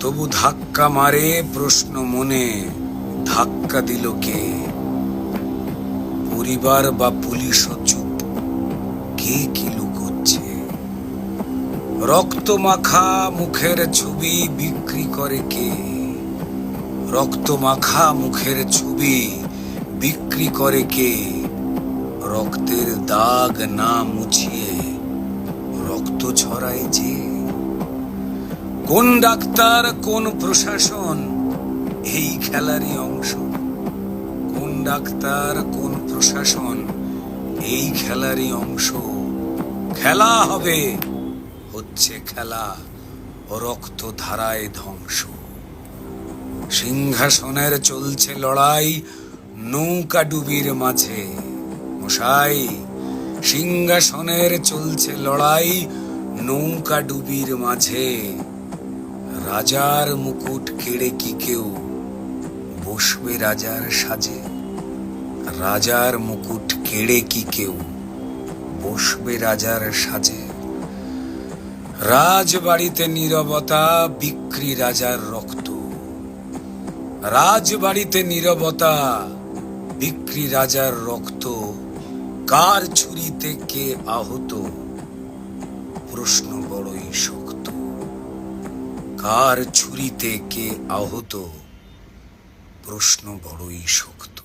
তবু ধাক্কা মারে প্রশ্ন মনে, ধাক্কা দিল কে? পরিবার বা পুলিশও চুপ, কে কি লুকোচ্ছে? রক্ত মাখা মুখের ছবি বিক্রি করে কে? রক্ত মাখা মুখের ছবি বিক্রি করে কে? রক্তের দাগ না মুছিয়ে রক্ত ছড়ায় যে? কোন ডাক্তার, কোন প্রশাসন, এই খেলারই অংশ। কোন ডাক্তার, কোন প্রশাসন, এই খেলারই অংশ। খেলা হবে, হচ্ছে খেলা রক্ত ধারায় ধ্বংস। সিংহাসনের চলছে লড়াই, নৌকা ডুবির মাঝে। মশাই, সিংহাসনের চলছে লড়াই, নৌকা ডুবির মাঝে। রাজার মুকুট কেড়ে কি কেউ বসবে রাজার সাজে? রাজার মুকুট কেড়ে কি কেউ বসবে রাজার সাজে? রাজবাড়িতে নীরবতা, বিক্রি রাজার রক্ত। রাজবাড়িতে নীরবতা, বিক্রি রাজার রক্ত। কার ছুরিতে কে আহত? প্রশ্ন বড়ই শক্ত কার ছুরিতে কে আহত? প্রশ্ন বড়ই শক্ত।